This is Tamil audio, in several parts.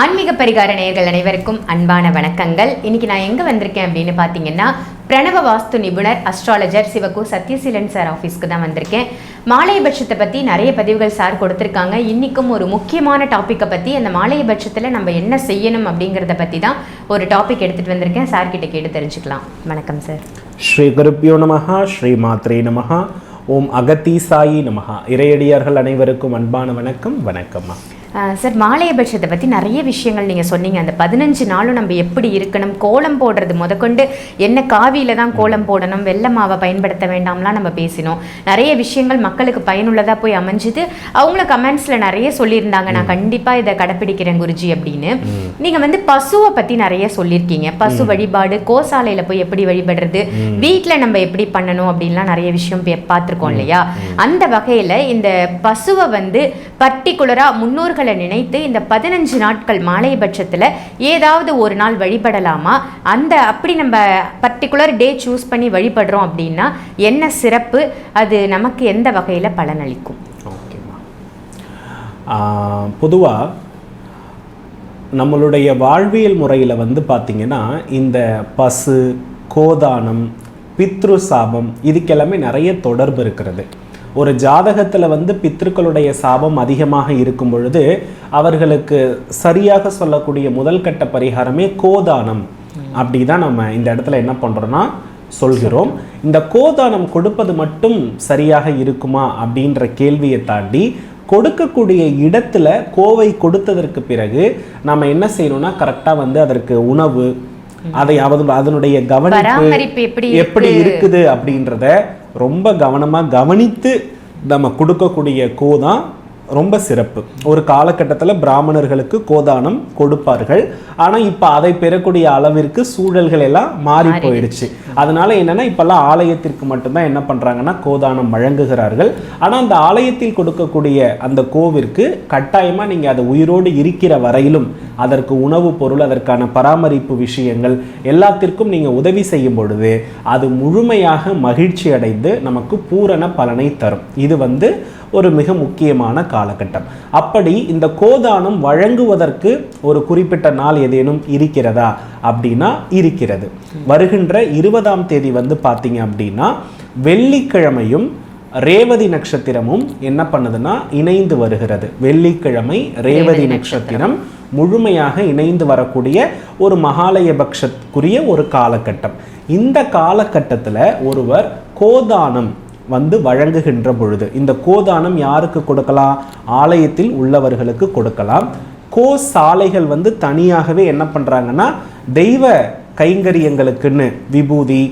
ஆன்மீக பரிகார நேயர்கள் அனைவருக்கும் அன்பான வணக்கங்கள். இன்னைக்கு நான் எங்கே வந்திருக்கேன் அப்படின்னு பார்த்தீங்கன்னா பிரணவ வாஸ்து நிபுணர் அஸ்ட்ராலஜர் சிவகு சத்யசீலன் சார் ஆஃபீஸ்க்கு தான் வந்திருக்கேன். மாலை பட்சத்தை பற்றி நிறைய பதிவுகள் சார் கொடுத்துருக்காங்க. இன்றைக்கும் ஒரு முக்கியமான டாப்பிக்கை பற்றி அந்த மாலை பட்சத்தில் நம்ம என்ன செய்யணும் அப்படிங்கிறத பற்றி தான் ஒரு டாபிக் எடுத்துகிட்டு வந்திருக்கேன். சார் கிட்ட கேட்டு தெரிஞ்சுக்கலாம். வணக்கம் சார் ஸ்ரீ குருப்பியோ நமஹா ஸ்ரீ மாத்ரே நமஹா ஓம் அகத்தீசாயி நமஹா. இறையடியார்கள் அனைவருக்கும் அன்பான வணக்கம் வணக்கம்மா சார் மாலைய பட்சத்தை பற்றி நிறைய விஷயங்கள் நீங்கள் சொன்னீங்க. அந்த பதினஞ்சு நாளும் நம்ம எப்படி இருக்கணும் கோலம் போடுறது முதற்கொண்டு என்ன காவியில் தான் கோலம் போடணும் வெள்ளை மாவை பயன்படுத்த வேண்டாம்லாம் நம்ம பேசினோம். நிறைய விஷயங்கள் மக்களுக்கு பயனுள்ளதாக போய் அமைஞ்சுது. அவங்களும் கமெண்ட்ஸில் நிறைய சொல்லியிருந்தாங்க. நான் கண்டிப்பாக இதை கடைப்பிடிக்கிறேன் குருஜி அப்படின்னு. நீங்கள் வந்து பசுவை பற்றி நிறைய சொல்லியிருக்கீங்க. பசு வழிபாடு கோசாலையில் போய் எப்படி வழிபடுறது வீட்டில் நம்ம எப்படி பண்ணணும் அப்படின்லாம் நிறைய விஷயம் பார்த்திருக்கோம் இல்லையா? அந்த வகையில் இந்த பசுவை வந்து பர்டிகுலராக முன்னோர்களை நினைத்து இந்த பதினஞ்சு நாட்கள் மாலை பட்சத்தில் ஏதாவது ஒரு நாள் வழிபடலாமா? அந்த அப்படி நம்ம பர்டிகுலர் டே சூஸ் பண்ணி வழிபடுறோம் அப்படின்னா என்ன சிறப்பு? அது நமக்கு எந்த வகையில் பலனளிக்கும்? ஓகேம்மா பொதுவாக நம்மளுடைய வாழ்வியல் முறையில் வந்து பார்த்திங்கன்னா இந்த பசு கோதானம் பித்ரு சாபம் இதுக்கெல்லாமே நிறைய தொடர்பு இருக்கிறது. ஒரு ஜாதகத்தில் வந்து பித்ருக்களுடைய சாபம் அதிகமாக இருக்கும் பொழுது அவர்களுக்கு சரியாக சொல்லக்கூடிய முதல் கட்ட பரிகாரமே கோதானம். அப்படி தான் நம்ம இந்த இடத்துல என்ன பண்ணுறோன்னா சொல்கிறோம். இந்த கோதானம் கொடுப்பது மட்டும் சரியாக இருக்குமா அப்படின்ற கேள்வியை தாண்டி கொடுக்கக்கூடிய இடத்துல கோவை கொடுத்ததற்கு பிறகு நம்ம என்ன செய்யணும்னா கரெக்டாக வந்து அதற்கு உணவு அதை அதனுடைய கவனிப்பு எப்படி இருக்குது அப்படின்றத ரொம்ப கவனமாக கவனித்து நம்ம கொடுக்கக்கூடிய கோதான் ரொம்ப சிறப்பு. ஒரு காலகட்டத்தில் பிராமணர்களுக்கு கோதானம் கொடுப்பார்கள். ஆனா இப்போ அதை பெறக்கூடிய அளவிற்கு சூழல்கள் எல்லாம் மாறி போயிடுச்சு. அதனால என்னன்னா இப்பெல்லாம் ஆலயத்திற்கு மட்டும்தான் என்ன பண்றாங்கன்னா கோதானம் வழங்குகிறார்கள். ஆனா அந்த ஆலயத்தில் கொடுக்கக்கூடிய அந்த கோவிற்கு கட்டாயமா நீங்க அதை உயிரோடு இருக்கிற வரையிலும் அதற்கு உணவு பொருள் அதற்கான பராமரிப்பு விஷயங்கள் எல்லாத்திற்கும் நீங்க உதவி செய்யும் பொழுது அது முழுமையாக மகிழ்ச்சி அடைந்து நமக்கு பூரண பலனை தரும். இது வந்து ஒரு மிக முக்கியமான காலகட்டம். அப்படி இந்த கோதானம் வழங்குவதற்கு ஒரு குறிப்பிட்ட நாள் ஏதேனும் இருக்கிறதா? அப்படின்னா இருக்கிறது. வருகின்ற இருபதாம் தேதி வந்து பார்த்தீங்க அப்படின்னா வெள்ளிக்கிழமையும் ரேவதி நட்சத்திரமும் என்ன பண்ணுதுன்னா இணைந்து வருகிறது. வெள்ளிக்கிழமை ரேவதி நட்சத்திரம் முழுமையாக இணைந்து வரக்கூடிய ஒரு மகாலயபக்ஷத்துக்குரிய ஒரு காலகட்டம். இந்த காலகட்டத்தில் ஒருவர் கோதானம் வந்து வழங்குகின்ற பொழுது. இந்த கோதானம் யாருக்கு கொடுக்கலாம்? ஆலயத்தில் உள்ளவர்களுக்கு கொடுக்கலாம். கோ சாலைகள் வந்து தனியாகவே என்ன பண்ணுறாங்கன்னா தெய்வ கைங்கரியங்களுக்குன்னு விபூதி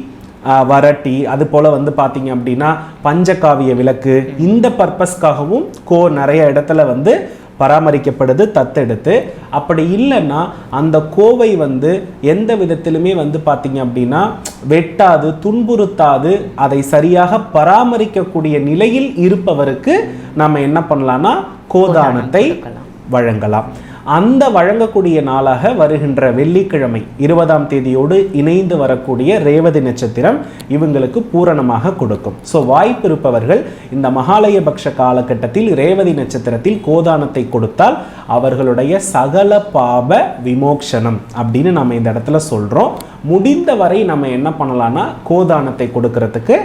வரட்டி அது போல் வந்து பார்த்தீங்க அப்படின்னா பஞ்சகாவிய விளக்கு இந்த பர்பஸ்க்காகவும் கோ நிறைய இடத்துல வந்து பராமரிக்கப்படுது தத்தெடுத்து. அப்படி இல்லைன்னா அந்த கோவை வந்து எந்த விதத்திலுமே வந்து பார்த்தீங்க அப்படின்னா வெட்டாது துன்புறுத்தாது அதை சரியாக பராமரிக்கக்கூடிய நிலையில் இருப்பவருக்கு நம்ம என்ன பண்ணலாம்னா கோதானத்தை வழங்கலாம். அந்த வழங்கக்கூடிய நாளாக வருகின்ற வெள்ளிக்கிழமை இருபதாம் தேதியோடு இணைந்து வரக்கூடிய ரேவதி நட்சத்திரம் இவங்களுக்கு பூரணமாக கொடுக்கும். ஸோ வாய்ப்பு இருப்பவர்கள் இந்த மகாலய பக்ஷ காலகட்டத்தில் ரேவதி நட்சத்திரத்தில் கோதானத்தை கொடுத்தால் அவர்களுடைய சகல பாப விமோக்ஷனம் அப்படின்னு நம்ம இந்த இடத்துல சொல்றோம். முடிந்தவரை நம்ம என்ன பண்ணலான்னா கோதானத்தை கொடுக்கறதுக்கு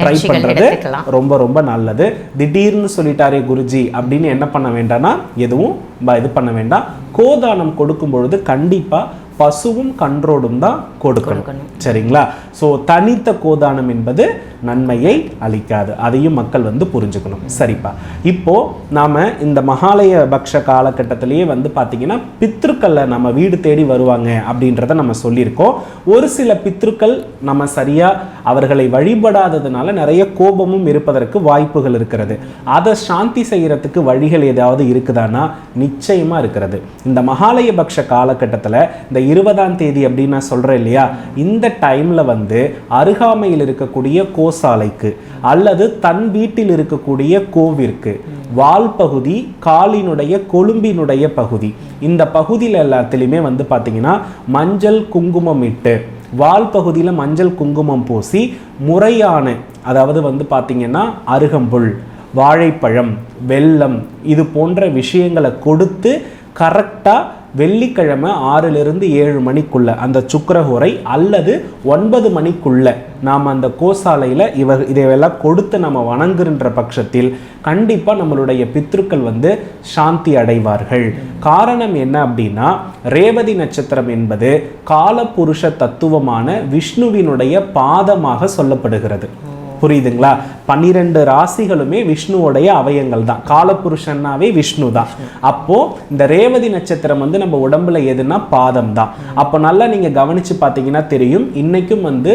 ட்ரை எடுத்துக்கலாம். ரொம்ப ரொம்ப நல்லது திடீர்னு சொல்லிட்டாரே குருஜி அப்படின்னு என்ன பண்ண வேண்டாம்னா எதுவும் இது பண்ண வேண்டாம் கோதானம் கொடுக்கும் பொழுது கண்டிப்பா பசுவும் கன்றோடும் தான் கொடுக்கணும் கொடுக்கணும். சரிங்களா ஸோ தனித்த கோதானம் என்பது நன்மையை அளிக்காது. அதையும் மக்கள் வந்து புரிஞ்சுக்கணும். சரிப்பா. இப்போ நாம இந்த மகாலய பக்ஷ காலகட்டத்திலேயே வந்து பார்த்தீங்கன்னா பித்ருக்களை நம்ம வீடு தேடி வருவாங்க அப்படின்றத நம்ம சொல்லியிருக்கோம். ஒரு சில பித்ருக்கள் நம்ம சரியா அவர்களை வழிபடாததுனால நிறைய கோபமும் இருப்பதற்கு வாய்ப்புகள் இருக்கிறது. அதை சாந்தி செய்யறதுக்கு வழிகள் ஏதாவது இருக்குதானா? நிச்சயமா இருக்கிறது. இந்த மகாலய பக்ஷ காலகட்டத்தில் இந்த இருபதாம் தேதி அப்படின்னு நான் சொல்றேன் இல்லையா? இந்த டைம்ல வந்து அருகாமையில் இருக்கக்கூடிய கோசாலைக்கு அல்லது தன் வீட்டில் இருக்கக்கூடிய கோவிற்கு. வால் பகுதி காலினுடைய கொழும்பினுடைய பகுதி. இந்த பகுதியில் எல்லாத்துலேயுமே வந்து பார்த்தீங்கன்னா மஞ்சள் குங்குமம் இட்டு வால் பகுதியில் மஞ்சள் குங்குமம் பூசி முறையான அதாவது வந்து பார்த்தீங்கன்னா அருகம்புல் வாழைப்பழம் வெல்லம் இது போன்ற விஷயங்களை கொடுத்து கரெக்டாக வெள்ளிக்கிழமை ஆறிலிருந்து ஏழு மணிக்குள்ள அந்த சுக்கிரஹோரை அல்லது ஒன்பது மணிக்குள்ள நாம் அந்த கோசாலையில் இவர் இதையெல்லாம் கொடுத்து நம்ம வணங்குகின்ற பட்சத்தில் கண்டிப்பாக நம்மளுடைய பித்ருக்கள் வந்து சாந்தி அடைவார்கள். காரணம் என்ன அப்படின்னா ரேவதி நட்சத்திரம் என்பது காலபுருஷ தத்துவமான விஷ்ணுவினுடைய பாதமாக சொல்லப்படுகிறது. புரியுதுங்களா? பன்னிரெண்டு ராசிகளுமே விஷ்ணுவோடைய அவயங்கள் தான். காலபுருஷன்னாவே விஷ்ணு தான். அப்போ இந்த ரேவதி நட்சத்திரம் வந்து நம்ம உடம்புல எதுனா பாதம் தான். அப்போ நல்லா நீங்க கவனிச்சு பார்த்தீங்கன்னா தெரியும். இன்னைக்கும் வந்து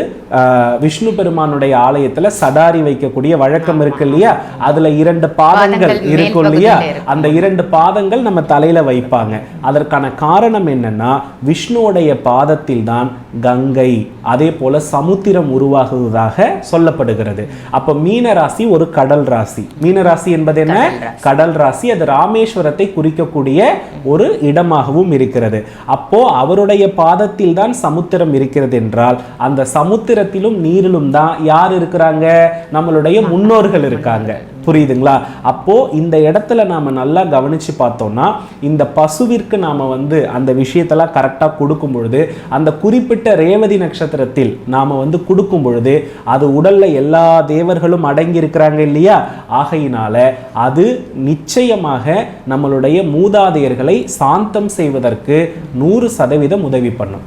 விஷ்ணு பெருமானுடைய ஆலயத்துல சடாரி வைக்கக்கூடிய வழக்கம் இருக்கு இல்லையா? அதுல இரண்டு பாதங்கள் இருக்கும் இல்லையா. அந்த இரண்டு பாதங்கள் நம்ம தலையில வைப்பாங்க. அதற்கான காரணம் என்னன்னா விஷ்ணுவோடைய பாதத்தில் தான் கங்கை அதே போல சமுத்திரம் உருவாகுவதாக சொல்லப்படுகிறது. அப்ப மீன ராசி ஒரு கடல் ராசி. மீன ராசி என்பது என்ன? கடல் ராசி அது ராமேஸ்வரத்தை குறிக்கக்கூடிய ஒரு இடமாகவும் இருக்கிறது. அப்போ அவருடைய பாதத்தில் தான் சமுத்திரம் இருக்கிறது என்றால் அந்த சமுத்திரத்திலும் நீரிலும் தான் யார் இருக்கிறாங்க? நம்மளுடைய முன்னோர்கள் இருக்காங்க. புரியுதுங்களா? அப்போது இந்த இடத்துல நாம் நல்லா கவனித்து பார்த்தோம்னா இந்த பசுவிற்கு நாம் வந்து அந்த விஷயத்தெல்லாம் கரெக்டாக கொடுக்கும் பொழுது அந்த குறிப்பிட்ட ரேவதி நட்சத்திரத்தில் நாம் வந்து கொடுக்கும் பொழுது அது உடலில் எல்லா தேவர்களும் அடங்கி இருக்கிறாங்க இல்லையா? ஆகையினால அது நிச்சயமாக நம்மளுடைய மூதாதையர்களை சாந்தம் செய்வதற்கு நூறு சதவீதம் உதவி பண்ணும்.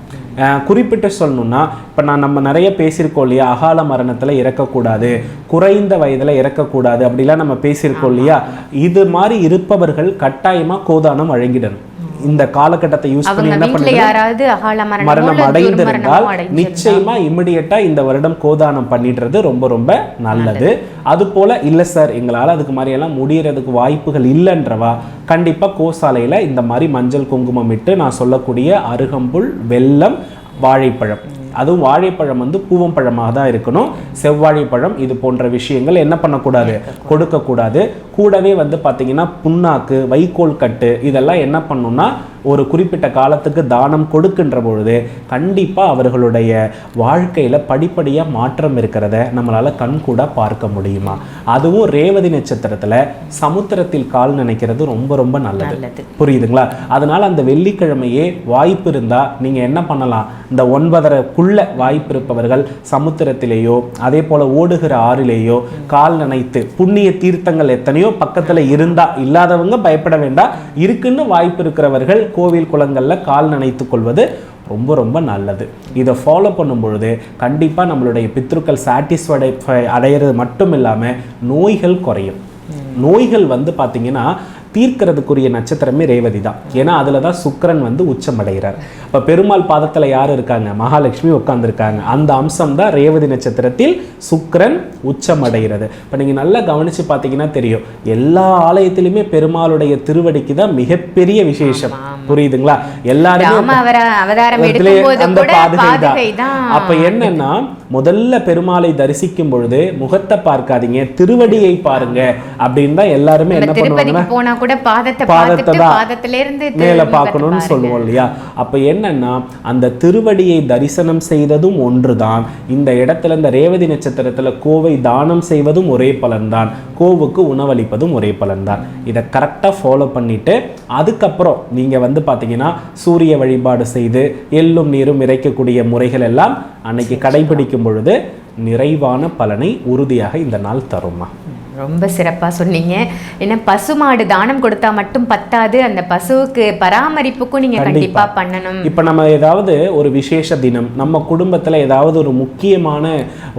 குறிப்பிட்டு சொல்லணும்னா இப்போ நான் நம்ம நிறைய பேசியிருக்கோம் இல்லையா அகால மரணத்தில் இறக்கக்கூடாது குறைந்த வயதில் இறக்கக்கூடாது அப்படிலாம் நம்ம பேசியிருக்கோம் இல்லையா? இது மாதிரி இருப்பவர்கள் கட்டாயமாக கோதானம் வழங்கிடணும். இந்த காலகட்டத்தை யூஸ் பண்ணி என்ன பண்ணுறது மரணமோ அடைந்திருந்தால் நிச்சயமா இமிடியட்டா இந்த வருடம் கோதானம் பண்ணிடுறது ரொம்ப ரொம்ப நல்லது. அது போல இல்ல சார் எங்களால அதுக்கு மாதிரி எல்லாம் முடியறதுக்கு வாய்ப்புகள் இல்லைன்றவா? கண்டிப்பா கோசாலையில இந்த மாதிரி மஞ்சள் குங்குமம் இட்டு நான் சொல்லக்கூடிய அருகம்புல் வெல்லம் வாழைப்பழம். அதுவும் வாழைப்பழம் வந்து பூவம் பழமாக தான் இருக்கணும். செவ்வாழைப்பழம் இது போன்ற விஷயங்கள் என்ன பண்ணக்கூடாது? கொடுக்கக்கூடாது. கூடவே வந்து பார்த்தீங்கன்னா புண்ணாக்கு வைக்கோல் கட்டு இதெல்லாம் என்ன பண்ணும்னா ஒரு குறிப்பிட்ட காலத்துக்கு தானம் கொடுக்கின்ற பொழுது கண்டிப்பாக அவர்களுடைய வாழ்க்கையில் படிப்படியாக மாற்றம் இருக்கிறத நம்மளால் கண்கூட பார்க்க முடியுமா? அதுவும் ரேவதி நட்சத்திரத்தில் சமுத்திரத்தில் கால் நினைக்கிறது ரொம்ப ரொம்ப நல்லது. புரியுதுங்களா? அதனால அந்த வெள்ளிக்கிழமையே வாய்ப்பு இருந்தா நீங்க என்ன பண்ணலாம்? இந்த ஒன்பதரைக்குள்ள வாய்ப்பு இருப்பவர்கள் சமுத்திரத்திலேயோ அதே போல ஓடுகிற ஆறிலேயோ கால் நனைத்து புண்ணிய தீர்த்தங்கள் எத்தனையோ பக்கத்துல இருந்தா இல்லாதவங்க பயப்பட வேண்டாம் இருக்குன்னு வாய்ப்பு இருக்கிறவர்கள் கோவில் குளங்கள்ல கால் நனைத்துக் கொள்வது ரொம்ப ரொம்ப நல்லது. இதை ஃபாலோ பண்ணும் பொழுது கண்டிப்பாக நம்மளுடைய பித்ருக்கள் சாட்டிஸ்ஃபை அடையிறது மட்டும் இல்லாமல் நோய்கள் குறையும். நோய்கள் வந்து பார்த்தீங்கன்னா தீர்க்கிறதுக்குரிய நட்சத்திரமே ரேவதி தான். ஏன்னா அதில் தான் சுக்கிரன் வந்து உச்சமடைகிறார். இப்போ பெருமாள் பாதத்தில் யார் இருக்காங்க? மகாலட்சுமி உட்காந்துருக்காங்க அந்த அம்சம் தான் ரேவதி நட்சத்திரத்தில் சுக்கிரன் உச்சமடைகிறது. இப்போ நீங்கள் நல்லா கவனித்து பார்த்தீங்கன்னா தெரியும். எல்லா ஆலயத்திலுமே பெருமாளுடைய திருவடிக்கு தான் மிகப்பெரிய விசேஷம். புரியுதுங்களா? எல்லாருமே அந்த. பாதுகை தான். அப்ப என்னன்னா முதல்ல பெருமாளை தரிசிக்கும் பொழுது முகத்தை பார்க்காதீங்க திருவடியை பாருங்க அப்படின்னு தான் எல்லாருமே என்ன பண்ணுவாங்கன்னா போனா கூட பாதத்தை பாதத்தை தான் பாதத்துல இருந்து மேல பார்க்கணும்னு. சொல்லுவோம் இல்லையா? அப்ப என்னன்னா அந்த திருவடியை தரிசனம் செய்ததும் ஒன்றுதான். இந்த இடத்துல இந்த ரேவதி நட்சத்திரத்துல கோவை தானம் செய்வதும் ஒரே பலன்தான். கோவுக்கு உணவளிப்பதும் ஒரே பலன்தான். இதை கரெக்டாக ஃபாலோ பண்ணிட்டு அதுக்கப்புறம் நீங்க வந்து பாத்தீங்கன்னா சூரிய வழிபாடு செய்து எள்ளும் நீரும் இறைக்கக்கூடிய முறைகள் எல்லாம் அன்னைக்கு கடைபிடிக்கும் பொழுது நிறைவான பலனை உறுதியாக இந்த நாள் தருமா? ரொம்ப சிறப்பா சொன்னீங்க. ஏன்னா பசுமாடு தானம் கொடுத்தா மட்டும் பத்தாது. அந்த பசுவுக்கு பராமரிப்புக்கும் நீங்க கண்டிப்பா. பண்ணணும். இப்போ நம்ம ஏதாவது ஒரு விசேஷ தினம் நம்ம குடும்பத்தில் ஏதாவது ஒரு முக்கியமான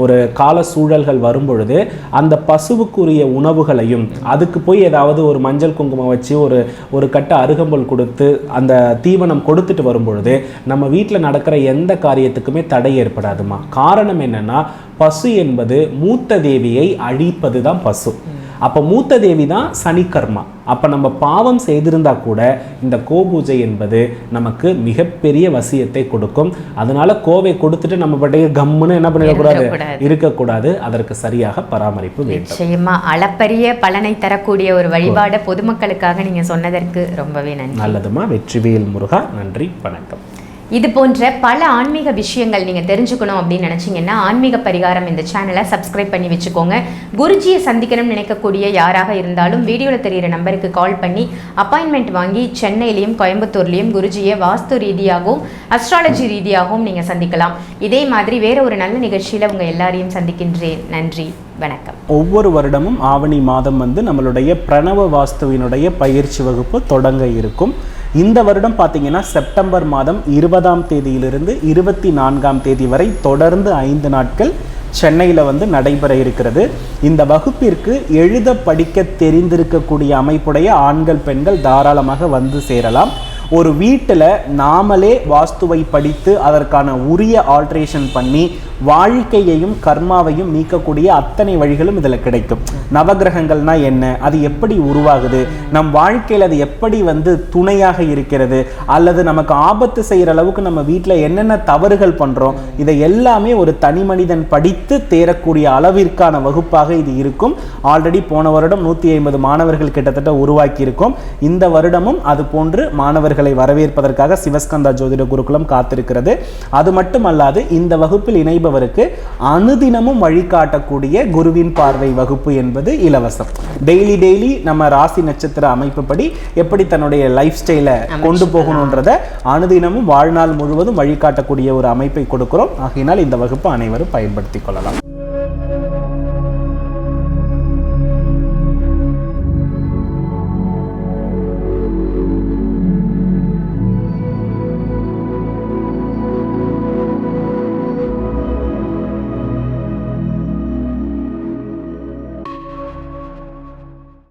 ஒரு கால சூழல்கள் வரும் பொழுது அந்த பசுவுக்குரிய உணவுகளையும் அதுக்கு போய் ஏதாவது ஒரு மஞ்சள் குங்குமம் வச்சு ஒரு ஒரு கட்டு அருகம்புல் கொடுத்து அந்த தீவனம் கொடுத்துட்டு வரும் பொழுது நம்ம வீட்டில் நடக்கிற எந்த காரியத்துக்குமே தடை ஏற்படாதுமா? காரணம் என்னன்னா பசு என்பது மூத்த தேவியை அழிப்பது தான் பசு. அப்போ மூத்த தேவி தான் சனிக்கர்மா. அப்போ நம்ம பாவம் செய்திருந்தா கூட இந்த கோபூஜை என்பது நமக்கு மிகப்பெரிய வசியத்தை கொடுக்கும். அதனால கோவை கொடுத்துட்டு நம்ம பாட்டுக்கு கம்முன்னு என்ன பண்ணிடக்கூடாது இருக்கக்கூடாது. அதற்கு சரியாக பராமரிப்பு வேண்டும். நிச்சயமா. அளப்பரிய பலனை தரக்கூடிய ஒரு வழிபாடை பொதுமக்களுக்காக நீங்க சொன்னதற்கு ரொம்பவே நன்றி. நல்லதுமா? வெற்றிவேல் முருகா நன்றி வணக்கம். இது போன்ற பல ஆன்மீக விஷயங்கள் நீங்கள் தெரிஞ்சுக்கணும் அப்படின்னு நினச்சிங்கன்னா ஆன்மீக பரிகாரம் இந்த சேனலை சப்ஸ்கிரைப் பண்ணி வச்சுக்கோங்க. குருஜியை சந்திக்கணும்னு நினைக்கக்கூடிய யாராக இருந்தாலும் வீடியோவில் தெரியிற நம்பருக்கு கால் பண்ணி அப்பாயின்மெண்ட் வாங்கி சென்னையிலையும் கோயம்புத்தூர்லேயும் குருஜியை வாஸ்து ரீதியாகவும் அஸ்ட்ராலஜி ரீதியாகவும் நீங்கள் சந்திக்கலாம். இதே மாதிரி வேற ஒரு நல்ல நிகழ்ச்சியில் உங்கள் எல்லாரையும் சந்திக்கின்றேன். நன்றி வணக்கம். ஒவ்வொரு வருடமும் ஆவணி மாதம் வந்து நம்மளுடைய பிரணவ வாஸ்துவினுடைய பயிற்சி வகுப்பு தொடங்க இருக்கும். இந்த வருடம் பார்த்தீங்கன்னா செப்டம்பர் மாதம் இருபதாம் தேதியிலிருந்து இருபத்தி நான்காம் தேதி வரை தொடர்ந்து ஐந்து நாட்கள் சென்னையில் வந்து நடைபெற இருக்கிறது. இந்த வகுப்பிற்கு எழுத படிக்க தெரிந்திருக்கக்கூடிய அமைப்புடைய ஆண்கள் பெண்கள் தாராளமாக வந்து சேரலாம். ஒரு வீட்டில் நாமளே வாஸ்துவை படித்து அதற்கான உரிய ஆல்ட்ரேஷன் பண்ணி வாழ்க்கையையும் கர்மாவையும் நீக்கக்கூடிய அத்தனை வழிகளும் இதில் கிடைக்கும். நவகிரகங்கள்னா என்ன? அது எப்படி உருவாகுது? நம் வாழ்க்கையில் அது எப்படி வந்து துணையாக இருக்கிறது? அல்லது நமக்கு ஆபத்து செய்கிற அளவுக்கு நம்ம வீட்டில் என்னென்ன தவறுகள் பண்ணுறோம் இதை எல்லாமே ஒரு தனி மனிதன் படித்து தேரக்கூடிய அளவிற்கான வகுப்பாக இது இருக்கும். ஆல்ரெடி போன வருடம் நூற்றி ஐம்பது மாணவர்கள் கிட்டத்தட்ட உருவாக்கியிருக்கும். இந்த வருடமும் அது போன்று மாணவர்களை வரவேற்பதற்காக சிவஸ்கந்தா ஜோதிட குருகுலம் காத்திருக்கிறது. அது மட்டுமல்லாது இந்த வகுப்பில் இணைபவருக்கு அனுதினமும் வழிகாட்டக்கூடிய குருவின் பார்வை வகுப்பு என்பது இலவசம். டெய்லி டெய்லி நம்ம ராசி நட்சத்திர அமைப்புப்படி எப்படி தன்னுடைய லைஃப் ஸ்டைலை கொண்டு போகணுன்றத அனுதினமும் வாழ்நாள் முழுவதும் வழிகாட்டக்கூடிய ஒரு அமைப்பை கொடுக்கிறோம். ஆகையினால் இந்த வகுப்பு அனைவரும் பயன்படுத்திக் கொள்ளலாம்.